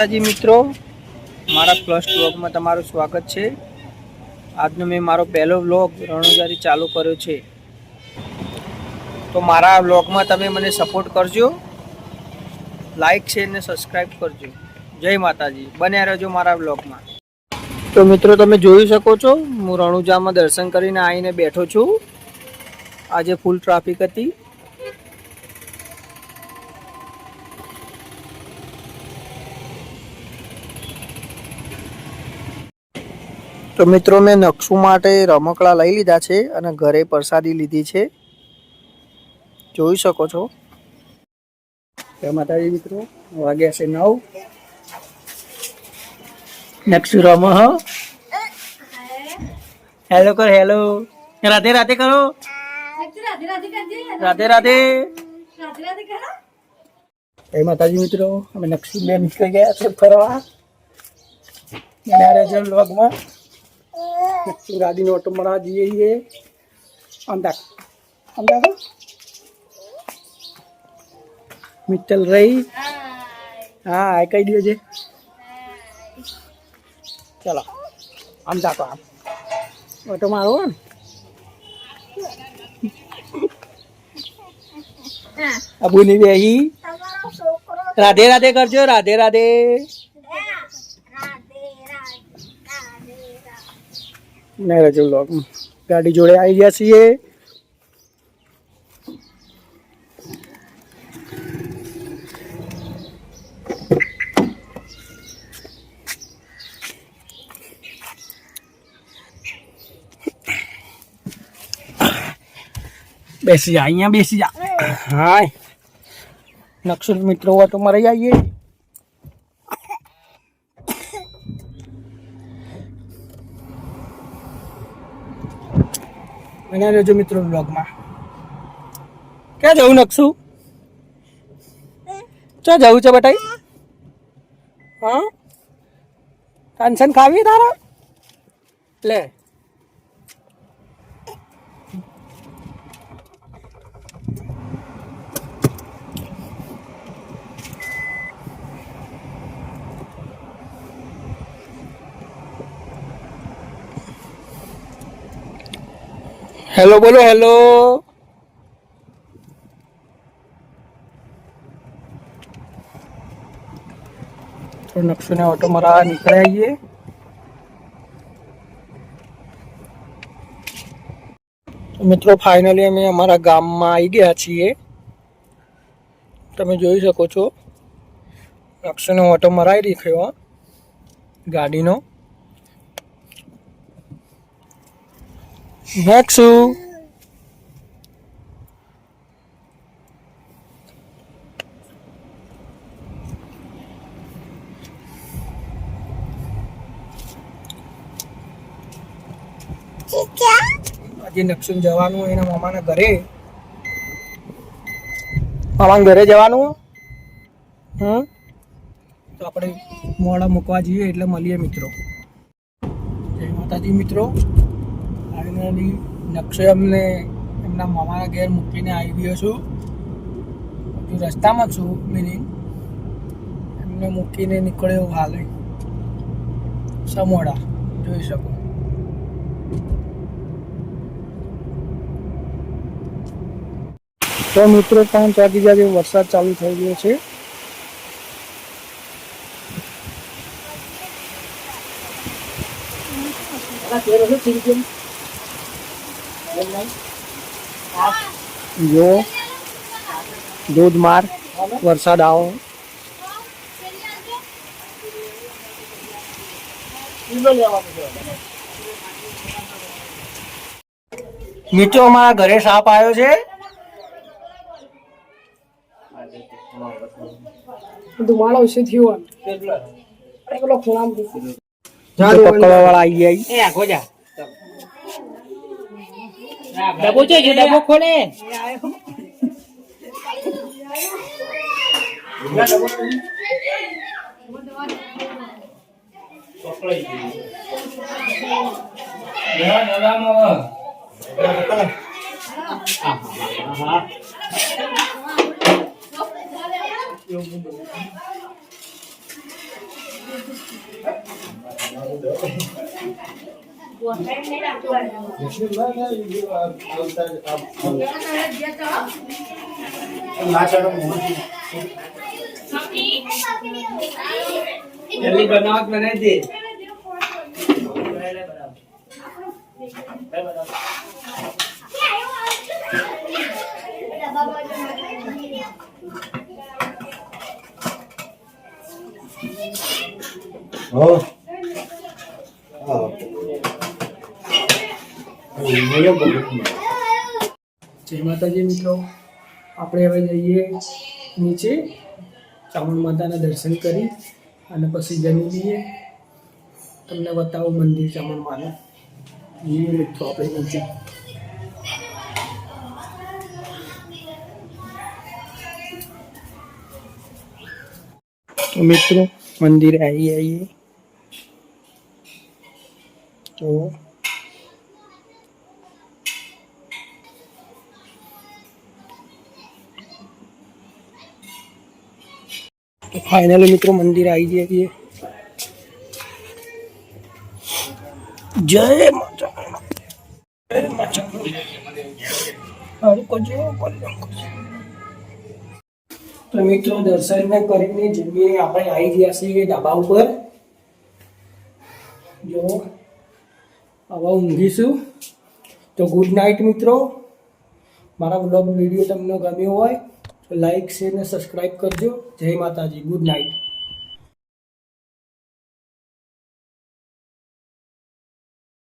માતાજી મિત્રો, મારા પ્લસ વ્લોગમાં તમારું સ્વાગત છે. આજનો મેં મારો પહેલો વ્લોગ રણુજારી ચાલુ કર્યો છે. તો મારા વ્લોગમાં તમે મને સપોર્ટ કરજો, લાઈક છે ને સબસ્ક્રાઈબ કરજો. જય માતાજી, બન્યા રહેજો મારા વ્લોગમાં. તો મિત્રો, તમે જોઈ શકો છો, હું રણુજામાં દર્શન કરીને આવીને બેઠો છું. આજે ફૂલ ટ્રાફિક હતી. તો મિત્રો, મેં નકશુ માટે રમકડા લઈ લીધા છે અને ઘરે પ્રસાદી લીધી છે. જોઈ શકો છો. માતાજી મિત્રો, વાગ્યા છે નવ. નકશુ રમો હેલો કર હેલો રાધે રાધે કરો. રાધે રાધે. જય માતાજી મિત્રો, અમે નકશી બે નીકળી ગયા છે ફરવા. વ્લોગમાં નકશી ગાડીનો ઓટો મળવા જઈએ છીએ અમદાવાદ અમદાવાદ મિત્તલ રહી હા આ કહી દે છે ચલો અમદાવાદ આમ ઓટો મારો ને અબુની બેહી રાધે રાધે કરજો રાધે રાધે મેરેજ વ્લોગ ગાડી જોડે આવી ગયા છીએ બેસી જા અહીંયા બેસી જા હાય નકશુલ મિત્રો હોય તો મરી આવીએ અને રહેજો મિત્રો બ્લોગમાં ક્યાં જવું નકશું? ચો જવું છે બટાઈ? હા? ટેન્શન ખાવી તારા? લે. હેલો બોલો હેલો તો નકશુને ઓટો મારા નીકળે આવીએ મિત્રો ફાઇનલી અમે અમારા ગામમાં આવી ગયા છીએ. તમે જોઈ શકો છો. નકશુને ઓટો મરાવી રાખ્યો ગાડીનો. નકશુ આજે નકશુન જવાનું એના મામાના ઘરે. મામાના ઘરે જવાનું? હમ? તો આપણે મોડા મૂકવા જઈએ એટલે મળીએ મિત્રો. જય માતાજી મિત્રો. ફાઇનલી નકશો અમને એમના મામાના ઘેર મૂકીને આવી ગયો છું હજુ રસ્તામાં છું મિનિંગ એમને મૂકીને નીકળ્યો હાલે. સમોડા, જોઈ શકો. તો મિત્રો પાંચ વાગી જાય વરસાદ ચાલુ થઈ ગયો છે. જો ધોધમાર વરસાદ આવો. મિત્રો અમારા ઘરે સાપ આવ્યો છે. ધુમાડો છે થયો. પેલો પકડવા વાળા આવી જાય એ આખો જે ડબો જોઈએ ડબો ખોલે Thank you. જલ્દી બનાવટ બનાવી દે Oh. Oh. જય માતાજી મિત્રો. આપણે હવે જઈએ નીચે ચામુંડ માતાના દર્શન કરી અને પછી જમી લઈએ તમને બતાવો મંદિર ચામુંડ માનું જઈએ મિત્રો આપણે નીચે. મિત્રો, મંદિરે આવી આવીએ. તો ફાઇનલી મિત્રો, મંદિર આવી જઈએ છીએ. જય તો મિત્રો દર્શન કરીને જમીને આપણે આવી ગયા છીએ ધાબા ઉપર, જો હવે ઊંઘીશું તો ગુડ નાઇટ મિત્રો. મારા બ્લોગ વીડિયો તમને ગમ્યો હોય તો લાઈક શેર ને સબસ્ક્રાઈબ કરજો. જય માતાજી. Good night